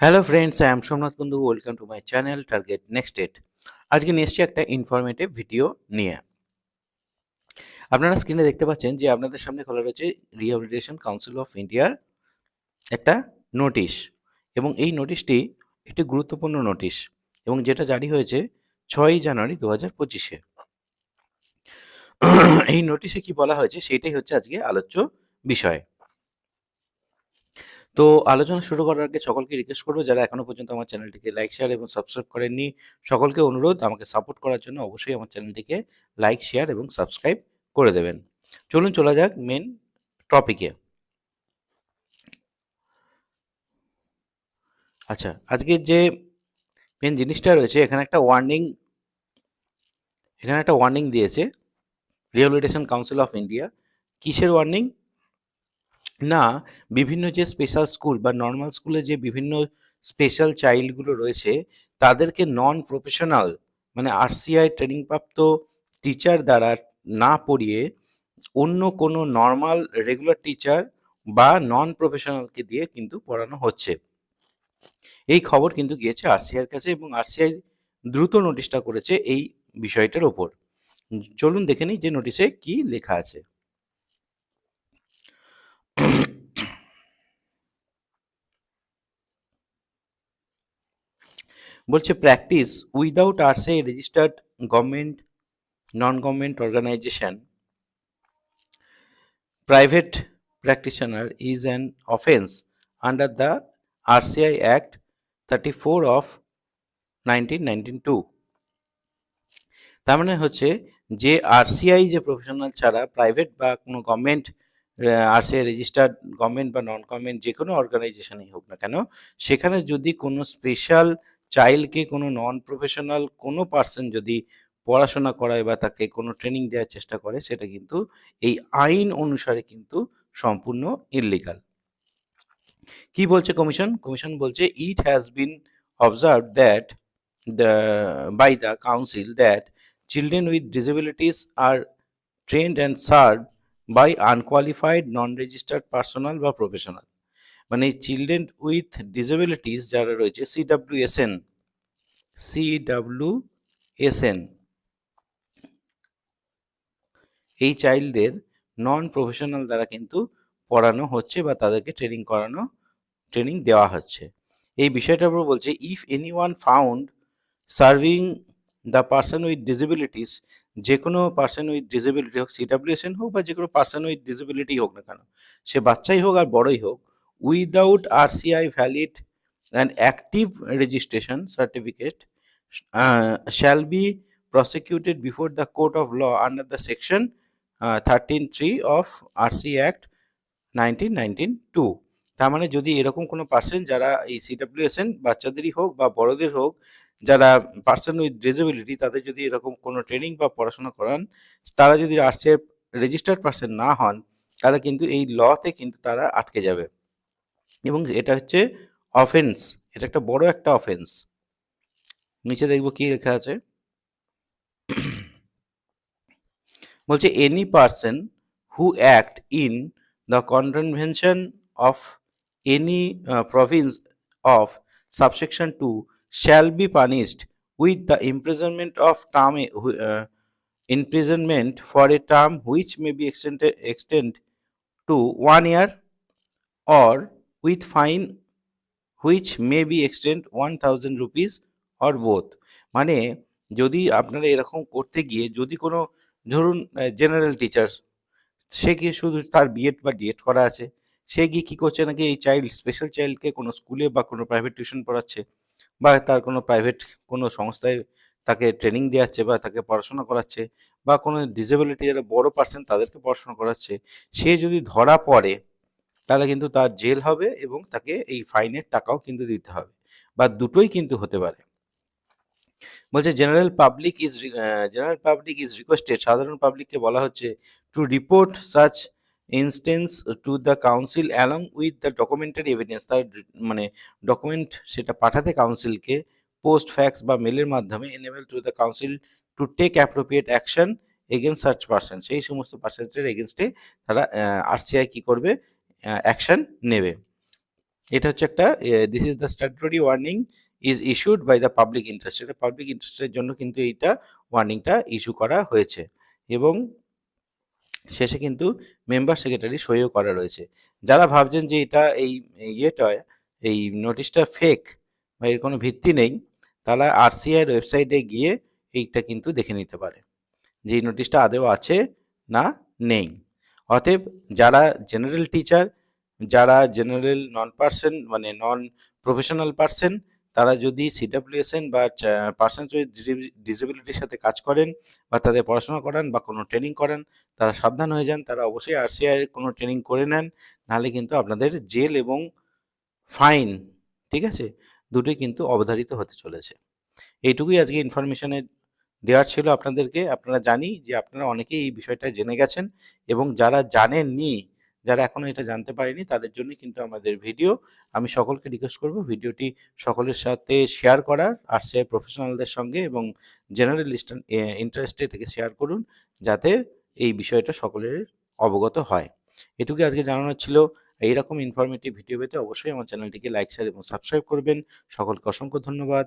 Hello friends I am Somnath Kundu welcome to my channel target next date আজকে নিয়ে এসেছি একটা informative video নিয়ে। আপনারা স্ক্রিনে দেখতে পাচ্ছেন যে আপনাদের সামনে খোলা রয়েছে রিহ্যাবিলিটেশন কাউন্সিল অফ ইন্ডিয়ার একটা নোটিশ এবং এই নোটিশটি একটি গুরুত্বপূর্ণ নোটিশ এবং যেটা জারি হয়েছে ছয়ই জানুয়ারি দু হাজার পঁচিশে। এই নোটিশে কি বলা হয়েছে সেটাই হচ্ছে আজকে আলোচ্য বিষয়। তো আলোচনা শুরু করার আগে সকলকে রিকোয়েস্ট করব, যারা এখনও পর্যন্ত আমার চ্যানেলটিকে লাইক শেয়ার এবং সাবস্ক্রাইব করেননি, সকলকে অনুরোধ আমাকে সাপোর্ট করার জন্য অবশ্যই আমার চ্যানেলটিকে লাইক শেয়ার এবং সাবস্ক্রাইব করে দেবেন। চলুন চলা যাক মেন টপিকে আচ্ছা আজকে যে মেন জিনিসটা রয়েছে, এখানে একটা ওয়ার্নিং এখানে একটা ওয়ার্নিং দিয়েছে রিহ্যাবিলিটেশন কাউন্সিল অফ ইন্ডিয়া কিসের ওয়ার্নিং না, বিভিন্ন যে স্পেশাল স্কুল বা নর্মাল স্কুলে যে বিভিন্ন স্পেশাল চাইল্ডগুলো রয়েছে, তাদেরকে নন প্রফেশনাল মানে আরসিআই ট্রেনিংপ্রাপ্ত টিচার দ্বারা না পড়িয়ে অন্য কোনো নর্মাল রেগুলার টিচার বা নন প্রফেশনালকে দিয়ে কিন্তু পড়ানো হচ্ছে। এই খবর কিন্তু গিয়েছে আরসিআইয়ের কাছে এবং আরসিআই দ্রুত নোটিশটা করেছে এই বিষয়টার ওপর। চলুন দেখে নিই যে নোটিশে কি লেখা আছে। বলছে practice without RCI registered government non government organisation private practitioner is an offense under the RCI Act 34 of 1992 তার মানে হচ্ছে, যে আরসিআই যে প্রফেশনাল ছাড়া প্রাইভেট বা কোনো গভর্নমেন্ট আরসিআই রেজিস্টার্ড গভর্নমেন্ট বা নন গভর্নমেন্ট যে কোনো অর্গানাইজেশনই হোক না কেন, সেখানে যদি কোনো স্পেশাল চাইল্ডকে কোনো নন প্রফেশনাল কোনো পার্সন যদি পড়াশোনা করায় বা তাকে কোনো ট্রেনিং দেওয়ার চেষ্টা করে, সেটা কিন্তু এই আইন অনুসারে কিন্তু সম্পূর্ণ ইললিগাল কি বলছে কমিশন কমিশন বলছে it has been observe that the by the council that children with disabilities are trained and serve by unqualified non registered personal বা প্রফেশনাল মানে চিলড্রেন উইথ ডিসেবিলিটিস যারা রয়েছে সিডাব্লিউএসএন সিডাব্লিউএসএন এই চাইল্ডদের non professional দ্বারা কিন্তু পড়ানো হচ্ছে বা তাদেরকে ট্রেনিং করানো ট্রেনিং দেওয়া হচ্ছে। এই বিষয়টার উপর বলছে if any one found serving the person with disabilities যে কোনো পার্সন উইথ ডিসেবিলিটি হোক সিডাব্লিউএসএন হোক বা যে কোনো পার্সন উইথ ডিসেবিলিটি হোক না কেন, সে বাচ্চাই হোক আর বড়ই হোক without RCI valid and active registration certificate shall be prosecuted before the court of law under the section thirteen three of RC act nineteen two তার মানে যদি এরকম কোনো পার্সন যারা এই সিডাব্লিউএসএন বাচ্চাদেরই হোক বা বড়দের হোক, যারা পার্সন উইথ ডিসেবিলিটি তাদের যদি এরকম কোনো ট্রেনিং বা পড়াশোনা করান, তারা যদি আরসিআই রেজিস্টার্ড পার্সন না হন, তাহলে কিন্তু এই লতে কিন্তু তারা আটকে যাবে। এবং এটা হচ্ছে অফেন্স এটা একটা বড় একটা অফেন্স নিচে দেখব কি লেখা আছে। বলছে any person who act in the convention of any province of subsection two shall be punished with the imprisonment of term imprisonment for a term which may be extended, extend to one year or with fine, which may be extend 1000 rupees or both. মানে যদি আপনারা এরকম করতে গিয়ে যদি কোনো, ধরুন general teacher সে গিয়ে শুধু তার বিএড বা ডিএড করা আছে? সে গিয়ে কী করছে নাকি এই চাইল্ড স্পেশাল চাইল্ডকে কোনো স্কুলে বা কোনো প্রাইভেট টিউশন পড়াচ্ছে? বা তার কোনো প্রাইভেট কোনো সংস্থায় তাকে ট্রেনিং দেওয়াচ্ছে বা তাকে পড়াশোনা করাচ্ছে? বা কোনো ডিসেবিলিটি যারা বড় পার্সন তাদেরকে পড়াশোনা করাচ্ছে? সে যদি ধরা পড়ে তাহলে কিন্তু তার জেল হবে এবং তাকে এই ফাইনের টাকাও কিন্তু দিতে হবে। বা দুটোই কিন্তু হতে পারে। বলছে general public is general public is requested সাধারণ পাবলিককে বলা হচ্ছে to report such instance to the council along with the documentary evidence তার মানে ডকুমেন্ট সেটা পাঠাতে কাউন্সিলকে পোস্ট ফ্যাক্স বা মেলের মাধ্যমে enable to the council to take appropriate action against search person সেই সমস্ত পার্সেন্টের এগেনস্টে তারা আরসিআই কী করবে? অ্যাকশন নেবে। এটা হচ্ছে একটা this is the statutory warning is issued by the public interest এটা পাবলিক ইন্টারেস্টের জন্য কিন্তু এইটা ওয়ার্নিংটা ইস্যু করা হয়েছে। এবং শেষে কিন্তু মেম্বার সেক্রেটারি সইও করা রয়েছে। যারা ভাবছেন যে এটা এই ইয়েটা, এই নোটিশটা ফেক বা এর কোনো ভিত্তি নেই, তারা আরসিআইয়ের ওয়েবসাইটে গিয়ে এইটা কিন্তু দেখে নিতে পারে। যে এই নোটিশটা আদেও আছে না নেই। অতএব যারা জেনারেল টিচার যারা জেনারেল নন পার্সন মানে নন প্রফেশনাল পার্সন তারা যদি সিডাব্লিউএসএন বা পার্সন উইথ ডিসেবিলিটির সাথে কাজ করেন বা তাদের পড়াশোনা করান বা কোনো ট্রেনিং করান, তারা সাবধান হয়ে যান, তারা অবশ্যই আরসিআই কোনো ট্রেনিং করে নেন, নাহলে কিন্তু আপনাদের জেল এবং ফাইন ঠিক আছে? দুটোই কিন্তু অবধারিত হতে চলেছে। এইটুকুই আজকে ইনফরমেশনে দেওয়ার ছিল আপনাদেরকে। আপনারা জানি যে আপনারা অনেকেই এই বিষয়টা জেনে গেছেন এবং যারা জানেননি, যারা এখনও এটা জানতে পারেনি, তাদের জন্য কিন্তু আমাদের ভিডিও। আমি সকলকে রিকোয়েস্ট করব ভিডিওটি সকলের সাথে শেয়ার করার আর সে প্রফেশনালদের সঙ্গে এবং জেনারেল ইন্টারেস্টে এটাকে শেয়ার করুন যাতে এই বিষয়টা সকলের অবগত হয়। এটুকুই আজকে জানানোর ছিল এইরকম ইনফরমেটিভ ভিডিও পেতে অবশ্যই আমার চ্যানেলটিকে লাইক শেয়ার এবং সাবস্ক্রাইব করবেন। সকলকে অসংখ্য ধন্যবাদ।